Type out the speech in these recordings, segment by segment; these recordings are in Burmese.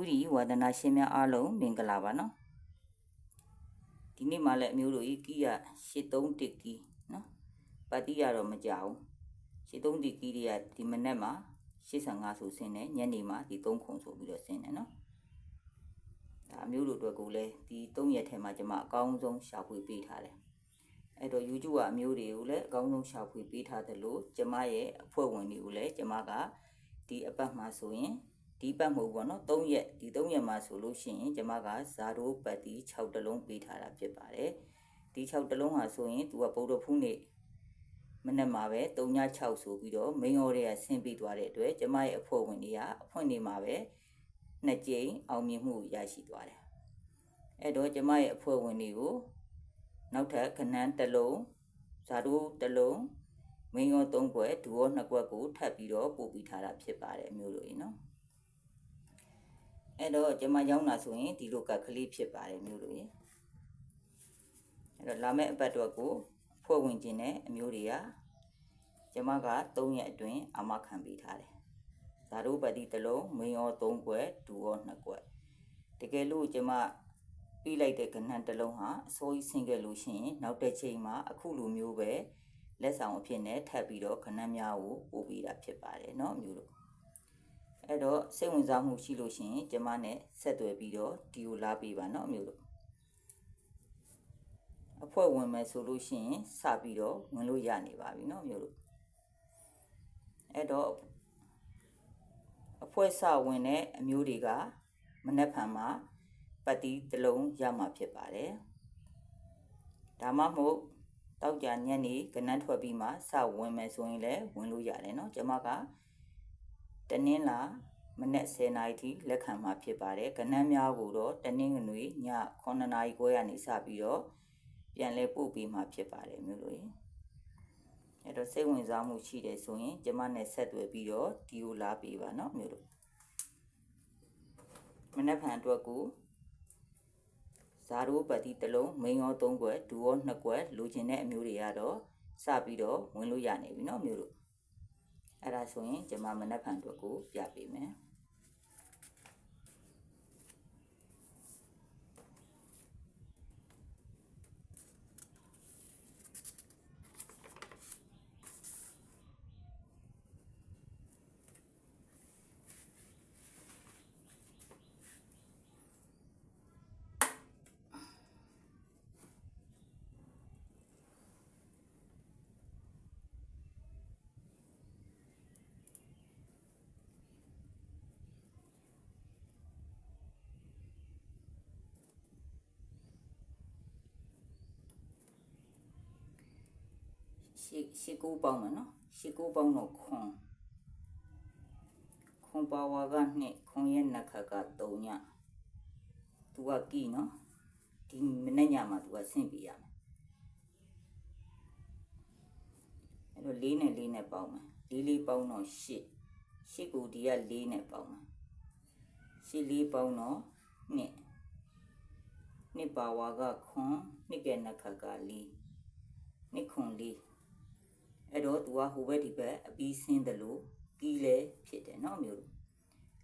ဥရီဝါဒနာရှင်များအားလုံးမင်္ဂလာပါနော်ဒီနေ့မှလည်းအမျိုးတို့ဤကီးရ83တစ်ကီးနော်ပါတိရတော့မကြဘူး83တစ်ကီးတွေကဒီမနေ့မှာ85ဆိုဆင်းတယ်ညနေမှာဒီ3ခုဆိုပြီးတော့ဆင်းတယ်နော်ဒါအမျိုးတို့အတွက်ကိုလည်းဒီ3ရက်ထဲမှာကျွန်မအကောင်းဆုံးရှာဖွေပေးထားတယ်အဲ့တော့ YouTube ကအမျိုးတွေကိုလည်းအကောင်းဆုံးရှာဖွေပေးထားတယ်လို့ကျမရဲ့အဖွဲ့ဝင်တွေကိုလည်းကျမကဒီအပတ်မှာဆိုရင် ဒီပတ်မဟုတ်ဘောနော်3ရက်ဒီ3ရက်မှာဆိုလို့ရှိရင်ကျမကဇာတိုးပတ်တီ6တလုံးပေးထားတာဖြစ်ပါတယ်ဒီ6တလုံးဟာဆိုရင်သူကဗုဒ္ဓဖူးနေ့မနေ့မှာပဲ3ည6ဆိုပြီးတော့ main order ကဆင်းပြီးသွားတဲ့အတွက်ကျမရဲ့အဖွဲ့ဝင်တွေကအဖွင့်နေမှာပဲနှစ်ကြိမ်အောင်မြင်မှုရရှိသွားတယ်အဲ့တော့ကျမရဲ့အဖွဲ့ဝင်တွေကိုနောက်ထပ်ခဏန်းတစ်လုံးဇာတိုးတစ်လုံးမင်းရော၃ခွက်ဒူရော၂ခွက်ကိုထပ်ပြီးတော့ပို့ပြီးထားတာဖြစ်ပါတယ်အမျိုးတို့ရေနော် အဲ့တော့ကျွန်မရောက်တာဆိုရင်ဒီလိုကတ်ကလေးဖြစ်ပါတယ်မျိုးတို့ရေအဲ့တော့လာမယ့်အပတ်တော့ကိုဖွဲ့ဝင်ခြင်းနဲ့အမျိုးတွေကကျွန်မက3ရက်အတွင်းအမခံပေးထားတယ်ဇာတို့ပတိတစ်လုံးမင်းရော3ကွက်ဒူရော2ကွက်တကယ်လို့ကျွန်မပြီးလိုက်တဲ့ကဏ္ဍတစ်လုံးဟာအစိုးရဆင်းခဲ့လို့ရှိရင်နောက်တစ်ချိန်မှာအခုလိုမျိုးပဲလက်ဆောင်အဖြစ်နဲ့ထပ်ပြီးတော့ခဏများကိုပို့ပေးတာဖြစ်ပါတယ်เนาะမျိုးတို့ အဲ့တော့စိတ်ဝင်စားမှုရှိလို့ရှိရင်ကျမနဲ့ဆက်သွယ်ပြီးတော့ဒီကိုလာပေးပါเนาะမျိုးတို့အဖွဲ့ဝင်မယ်ဆိုလို့ရှိရင်စပြီးတော့ဝင်လို့ရနေပါပြီเนาะမျိုးတို့အဲ့တော့အဖွဲ့စဝင်တဲ့အမျိုးတွေကမနှက်ဖန်မှာပတ်တီးတစ်လုံးရမှာဖြစ်ပါတယ်ဒါမှမဟုတ်တောက်ကြညက်နေကနန်းထွက်ပြီးမှစဝင်မယ်ဆိုရင်လည်းဝင်လို့ရတယ်เนาะကျမက တနင်္လာမနက်10:00နာရီထိလက်ခံမှာဖြစ်ပါတယ်။ကဏ္ဍများကိုတော့တနင်္ဂနွေည9:00နာရီခွဲကနေစပြီးတော့ပြန်လဲပို့ပေးမှာဖြစ်ပါတယ်မျိုးလို့ရင်။အဲ့တော့စိတ်ဝင်စားမှုရှိတယ်ဆိုရင်ကျမနဲ့ဆက်သွယ်ပြီးတော့ဒီကိုလာပေးပါနော်မျိုးလို့။မနက်ဖြန်အတွက်ကိုဇာရိုးပတိတလုံးမိန်ရော၃ခွက်ဒူရော၂ခွက်လိုချင်တဲ့အမျိုးတွေကတော့စပြီးတော့ဝင်လို့ရနေပြီနော်မျိုးတို့ အဲ့ဒါဆိုရင်ကျွန်မမနက်ဖြန်အတွက်ကိုပြပေးမယ် ရှစ်ရှစ်ကိုပေါင်းမယ်နော်ရှစ်ကိုပေါင်းတော့ခွန်ခွန်ပါဝါကနှစ်ခွန်ရဲ့နှက်ခတ်က3ညသူကကီနော်ဒီမနေ့ညမှာသူကဆင့်ပြရမယ်အဲ့တော့၄နဲ့၄နဲ့ပေါင်းမယ်၄လေးပေါင်းတော့ရှစ်ရှစ်ကိုဒီက၄နဲ့ပေါင်းမယ်ရှစ်လေးပေါင်းတော့နှစ်နှစ်ပါဝါကခွန်နှစ်ကဲနှက်ခတ်က၄နှစ်ခွန်လေး အဲ့တော့ तू ကဟိုဘက်ဒီဘက်အပြီးဆင်းတယ်လို့ပြီးလဲဖြစ်တယ်เนาะမျိုးလို့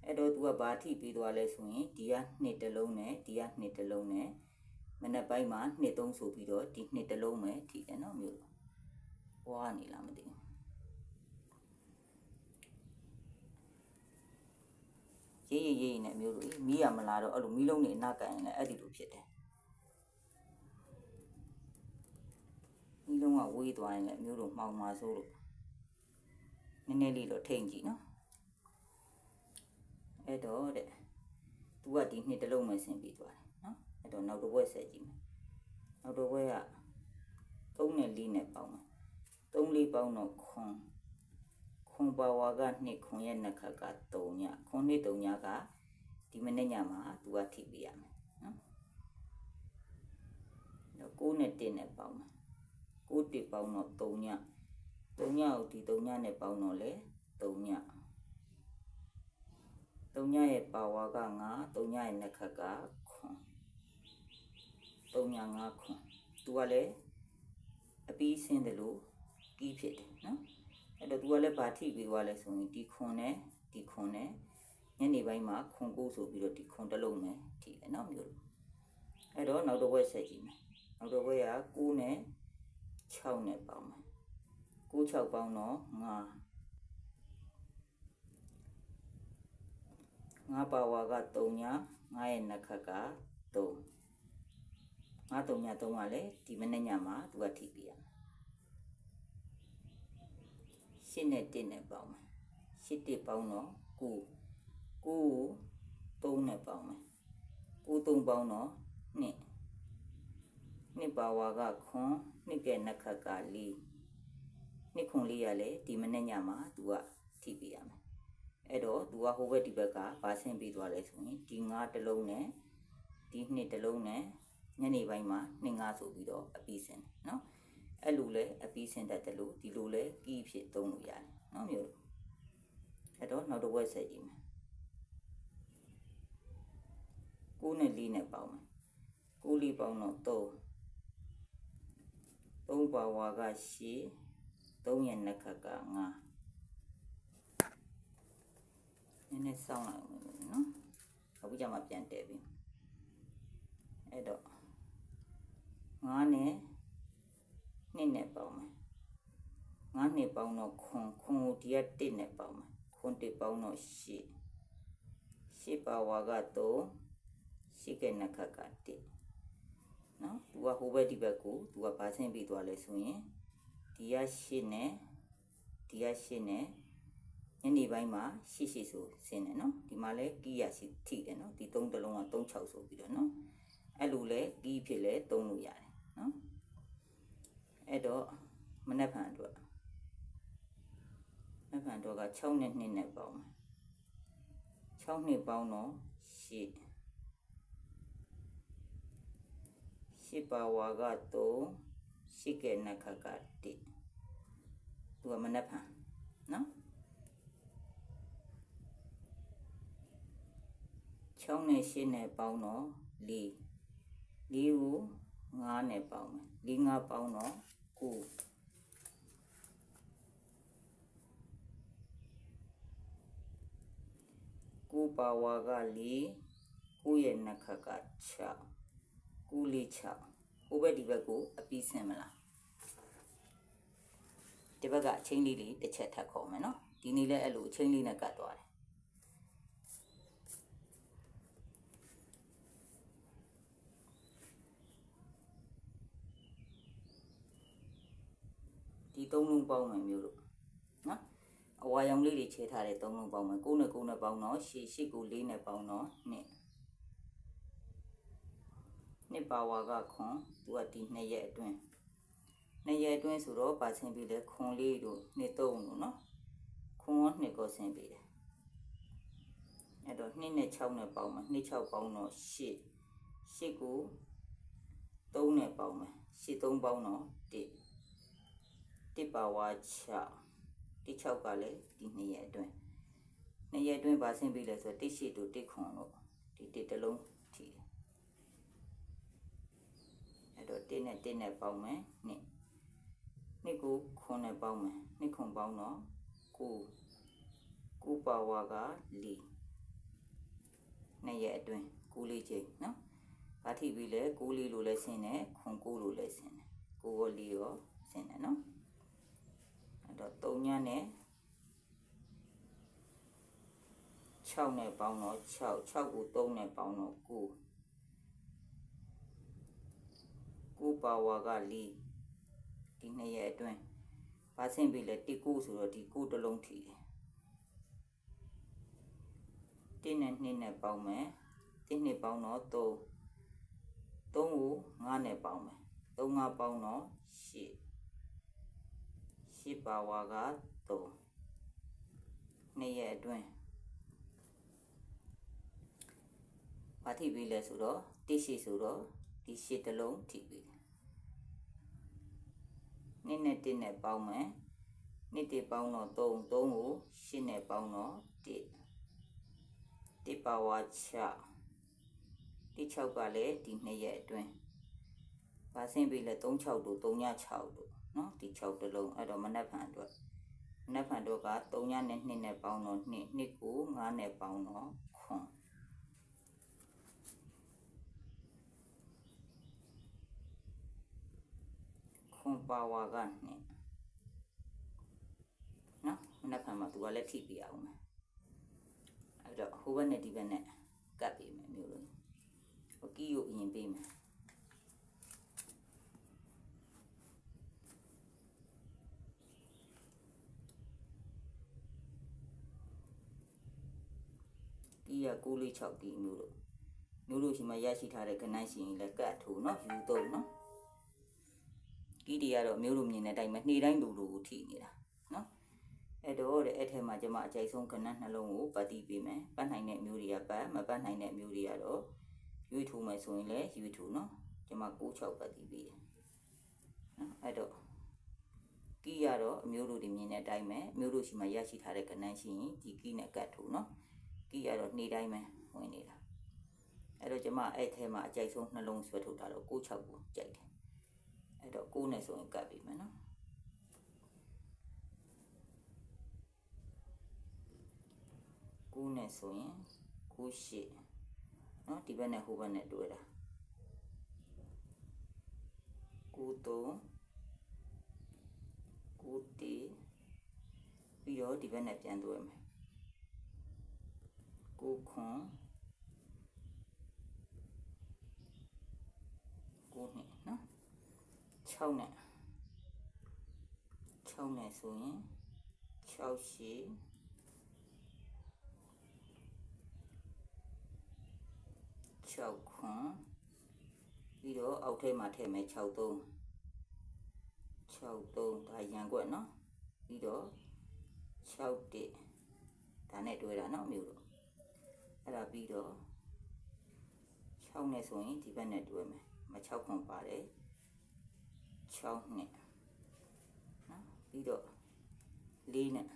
အဲ့တော့ तू ကဘာထိပြီးသွားလဲဆိုရင်ဒီကနှစ်တလုံးနဲ့ဒီကနှစ်တလုံးနဲ့မနေ့ပိုင်းမှာနှစ်သုံးဆိုပြီးတော့ဒီနှစ်တလုံးပဲထိတယ်เนาะမျိုးလို့ဝါနေလားမသိဘူးရေးရေးရေးနဲ့မျိုးလို့မီးရမလာတော့အဲ့လိုမီးလုံးနေအနာကန်ရင်လည်းအဲ့ဒီလိုဖြစ်တယ် မီးလုံးကဝေးသွားရင်လည်းမျိုးတို့မှောင်မှာဆိုလို့နည်းနည်းလေးတော့ထိန်ကြည့်နော်အဲ့တော့တဲ့သူကဒီနှစ်တစ်လုံးပဲဆင်ပြီးသွားတယ်နော်အဲ့တော့နောက်တစ်ဘွဲ့ဆက်ကြည့်မယ်နောက်တစ်ဘွဲ့က3နဲ့4နဲ့ပေါင်းမယ်3လေးပေါင်းတော့ခွန်ခွန်ပါဝါကနှစ်ခွန်ရဲ့နှစ်ခတ်က3ညခွန်နှစ်3ညကဒီမနေ့ညမှာသူကထိပေးရမယ်နော်တော့9နဲ့1နဲ့ပေါင်းမယ် 6တစ်ပေါင်းတော့3ည3ညကိုဒီ3ညနဲ့ပေါင်းတော့လေ3ည3ညရဲ့ပါဝါက9 3ညရဲ့နှက်ခတ်ကခွန်3ည9ခွန်သူကလည်းအပီးဆင်းတယ်လို့ကြီးဖြစ်တယ်နော်အဲ့တော့သူကလည်းဗာထိပြီးသွားလဲဆိုရင်ဒီခွန်နဲ့ဒီခွန်နဲ့ညနေပိုင်းမှာခွန်ကိုဆိုပြီးတော့ဒီခွန်တစ်လုံးနဲ့ထိတယ်နော်မျိုးတို့အဲ့တော့နောက်တစ်ဝက်ဆက်ကြည့်မယ်နောက်တစ်ဝက်က9နဲ့ 6နဲ့ပေါင်းမယ်9 6ပေါင်းတော့9 9ပါဝါက3ည9ရဲ့နှစ်ခတ်က3 9 3ည3ကလည်းဒီမနေ့ညမှာသူကထိပြရမယ်ရှင်းနဲ့1နဲ့ပေါင်းမယ်ရှစ်1ပေါင်းတော့9 9ကို3နဲ့ပေါင်းမယ်9 3ပေါင်းတော့2နှစ်ပါဝါကခွ န်နှစ်ကဲနှစ်ခတ်က4နှစ်ခွန်လေးရလေဒီမနေ့ညမှာသူကထိပြရမယ်အဲ့တော့သူကဟိုဘက်ဒီဘက်ကဗာဆင်းပြီးသွားလဲဆိုရင်ဒီ9တစ်လုံးနဲ့ဒီနှစ်တစ်လုံးနဲ့ညနေပိုင်းမှာနှစ်9ဆိုပြီးတော့အပြီးစင်တယ်နော်အဲ့လိုလဲအပြီးစင်တတ်တယ်လို့ဒီလိုလဲကီးဖြစ်သုံးလို့ရတယ်နော်မျိုးအဲ့တော့နောက်တစ်ဝက်ဆက်ကြည့်မယ်9နဲ့4နဲ့ပေါင်းမယ်9လေးပေါင်းတော့3 3ပါဝါက8 3ရဲ့နှစ်ခတ်က9နည်းနည်းစောင်းလိုက်အောင်နော်အခုကျမှပြန်တည်ပြီအဲ့တော့9နဲ့2နဲ့ပေါင်းမယ်9နဲ့ပေါင်းတော့ခွန်ခွန်ကိုဒီက1နဲ့ပေါင်းမယ်ခွန်1ပေါင်းတော့8 8ပါဝါက3 8ကနှစ်ခတ်က1 နော်သူကဟိုဘက်ဒီဘက်ကိုသူကဘာဆင်းပြီးသွားလဲဆိုရင်ဒီက8နဲ့ဒီက8နဲ့ညနေပိုင်းမှာရှိရှိဆိုဆင်းတယ်နော်ဒီမှာလဲကီးရရှိထိတယ်နော်ဒီ3တလုံးက36ဆိုပြီးတော့နော်အဲ့လိုလဲကီးဖြစ်လဲ3လို့ရတယ်နော်အဲ့တော့မနက်ဖြန်အတွက်မနက်ဖြန်တော့က6နဲ့2နဲ့ပေါင်းမယ်6နှစ်ပေါင်းတော့8 8ပါဝါက3 8ကဲနှစ်ခတ်က1သူကမနက်ဖြန်နော်6နဲ့8နဲ့ပေါင်းတော့4 4ကို9နဲ့ပေါင်းမယ်4 5ပေါင်းတော့9 9ပါဝါက4 9ရဲ့နှစ်ခတ်က6 9လေး6ဟိုဘက်ဒီဘက်ကိုအပြီးဆင်းမလားဒီဘက်ကအချင်းလေးလေးတစ်ချက်ထပ်ခေါ်မယ်နော်ဒီနေ့လည်းအဲ့လိုအချင်းလေးနဲ့ကတ်သွားတယ်ဒီသုံးလုံးပေါင်းမယ်မျိုးလို့နော်အဝါရောင်လေးတွေခြေထားတဲ့သုံးလုံးပေါင်းမယ်9နဲ့9နဲ့ပေါင်းတော့ရှေ့ရှေ့ကို4နဲ့ပေါင်းတော့2 နှစ်ပါဝါကခွန်သူကဒီ2ရက်အတွင်း2ရက်အတွင်းဆိုတော့ပါဆင်းပြီးလဲခွန်လေးတို့နှစ်သုံးလို့နော်ခွန်ကနှစ်ကိုဆင်းပြီးတယ်အဲ့တော့2နဲ့6နဲ့ပေါင်းမယ်2 6ပေါင်းတော့8 8ကို3နဲ့ပေါင်းမယ်8 3ပေါင်းတော့1 1ပါဝါ6ဒီ6ကလည်းဒီ2ရက်အတွင်း2ရက်အတွင်းပါဆင်းပြီးလဲဆိုတော့1 8တို့1ခွန်လို့ဒီ1တစ်လုံး ထီတယ်အဲ့တော့1နဲ့1နဲ့ပေါင်းမယ်2နှစ်ကိုခွန်နဲ့ပေါင်းမယ်နှစ်ခွန်ပေါင်းတော့9 9ပါဝါက4နှစ်ရက်အတွင်း9လေးချိန်နော်ဘာထိပြီးလဲ9လေးလိုလဲဆင်းတယ်ခွန်9လိုလဲဆင်းတယ်9ရော4ရောဆင်းတယ်နော်အဲ့တော့3ညနဲ့6နဲ့ပေါင်းတော့6 6ကို3နဲ့ပေါင်းတော့9 9ပါဝါက4ဒီနှစ်ရက်အတွင်းဘာဆင့်ပြီလဲ1 9ဆိုတော့ဒီ9တစ်လုံးထီတယ်1နဲ့2နဲ့ပေါင်းမယ်1နှစ်ပေါင်းတော့3 3ကို9နဲ့ပေါင်းမယ်3 5ပေါင်းတော့8 8ပါဝါက3နှစ်ရက်အတွင်းဘာထိပြီလဲဆိုတော့1ရှိဆိုတော့ဒီရှစ်တလုံးထိပြီ နှစ်နဲ့တစ်နဲ့ပေါင်းမယ်နှစ်တစ်ပေါင်းတော့3 3ကို8နဲ့ပေါင်းတော့1 1ပါဝါ6ဒီ6ကလည်းဒီနှစ်ရက်အတွင်းဘာဆင်းပြီလဲ36တို့36တို့เนาะဒီ6တလုံးအဲ့တော့မနှက်ဖန်အတွက်နှက်ဖန်တို့က3ညနဲ့2နဲ့ပေါင်းတော့2 2ကို5နဲ့ပေါင်းတော့9 ခွန်ပါဝါက2နော်နက်ဖန်မှာသူကလည်းထိပြအောင်မယ်အဲ့တော့ဟိုဘက်နဲ့ဒီဘက်နဲ့ကပ်ပေးမယ်မျိုးလို့ဟိုကီးကိုအရင်ပေးမယ်ကီးရ946ကီးမျိုးလို့မျိုးလို့ရှိမှရရှိထားတဲ့ကနန်းရှင်လည်းကတ်ထိုးနော်ယူသုံးနော် ကီးတွေကတော့မျိုးလို့မြင်တဲ့အတိုင်းပဲနေ့တိုင်းလူလူကိုထိနေတာနော်အဲ့တော့တဲ့အဲ့ထဲမှာကျွန်မအကြိုက်ဆုံးကနန်းနှလုံးကိုပတ်တီးပေးမယ်ပတ်နိုင်တဲ့မျိုးတွေကပတ်မပတ်နိုင်တဲ့မျိုးတွေကတော့ရွေးထိုးမယ်ဆိုရင်လည်းရွေးထိုးနော်ကျွန်မ96ပတ်တီးပေးတယ်နော်အဲ့တော့ကီးရတော့အမျိုးတို့တွေမြင်တဲ့အတိုင်းပဲမျိုးတို့ရှိမှရရှိထားတဲ့ကနန်းရှိရင်ဒီကီးနဲ့ကတ်ထိုးနော်ကီးရတော့နေ့တိုင်းပဲဝင်နေတာအဲ့တော့ကျွန်မအဲ့ထဲမှာအကြိုက်ဆုံးနှလုံးဆွဲထုတ်တာတော့96ကိုကြိုက်တယ် အဲ့တော့ကိုးနဲ့ဆိုရင်ကပ်ပြီးမယ်နော်ကိုးနဲ့ဆိုရင်ကိုးရှိနော်ဒီဘက်နဲ့ဟိုဘက်နဲ့တွဲတာကိုးသုံးကိုးတေးပြီးတော့ဒီဘက်နဲ့ပြန်တွဲမယ်ကိုခွန်ကိုနှစ်နော် 6နဲ့6နဲ့ဆိုရင်6ရှိ6ခွန်ပြီးတော့အောက်ထဲမှာထည့်မယ်6 3 6 3ဒါရန်ကွက်နော်ပြီးတော့6 1ဒါနဲ့တွဲတာနော်မျိုးတော့အဲ့ဒါပြီးတော့6နဲ့ဆိုရင်ဒီဘက်နဲ့တွဲမယ်မ6ခွန်ပါတယ် 6နှစ်เนาะပြီးတော့4နဲ့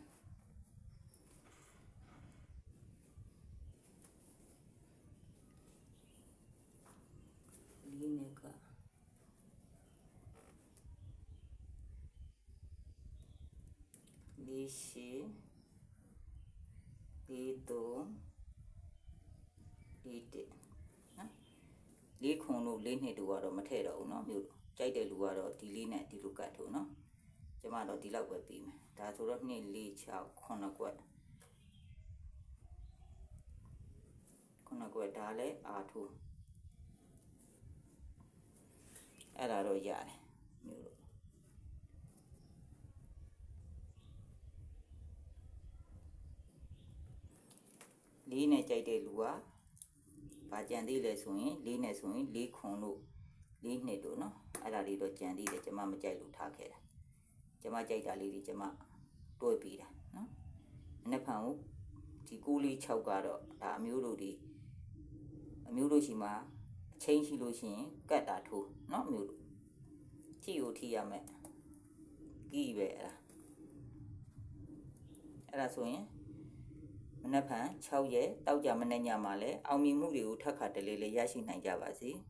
လေးနဲ့ကလေးရှိလေးသုံးလေးတစ်နော်လေးခွန်လို့လေးနှစ်တို့ကတော့မထည့်တော့ဘူးเนาะမြို့ ကြိုက်တဲ့လူကတော့ဒီလေးနဲ့ဒီလိုကတ်ထိုးနော်ကျမတော့ဒီလောက်ပဲပြီးမယ်ဒါဆိုတော့2 4 6 9ကွက်9ကွက်ဒါလည်းအာထိုးအဲ့ဒါတော့ရတယ်မျိုးလို့လေးနဲ့ကြိုက်တဲ့လူကဘာကြံသေးလဲဆိုရင်လေးနဲ့ဆိုရင်လေးခွန်လို့ ၄နှစ်တို့နော်အဲ့ဒါလေးတော့ကြံသေးတယ်ကျမမကြိုက်လို့ထားခဲ့တာကျမကြိုက်တာလေးတွေကျမတွဲပြီးတာနော်အနှစ်ဖန်ကိုဒီ6လေး6ကတော့ဒါအမျိုးတို့ဒီအမျိုးတို့ရှိမှာအချင်းရှိလို့ရှိရင်ကတ်တာထိုးနော်အမျိုးတို့ထီကိုထီရမယ်ကြီးပဲအဲ့ဒါအဲ့ဒါဆိုရင်မနက်ဖြန်6ရက်တောက်ကြမနေ့ညမှာလဲအောင်မြင်မှုတွေကိုထပ်ခါတလေလေရရှိနိုင်ကြပါစေ။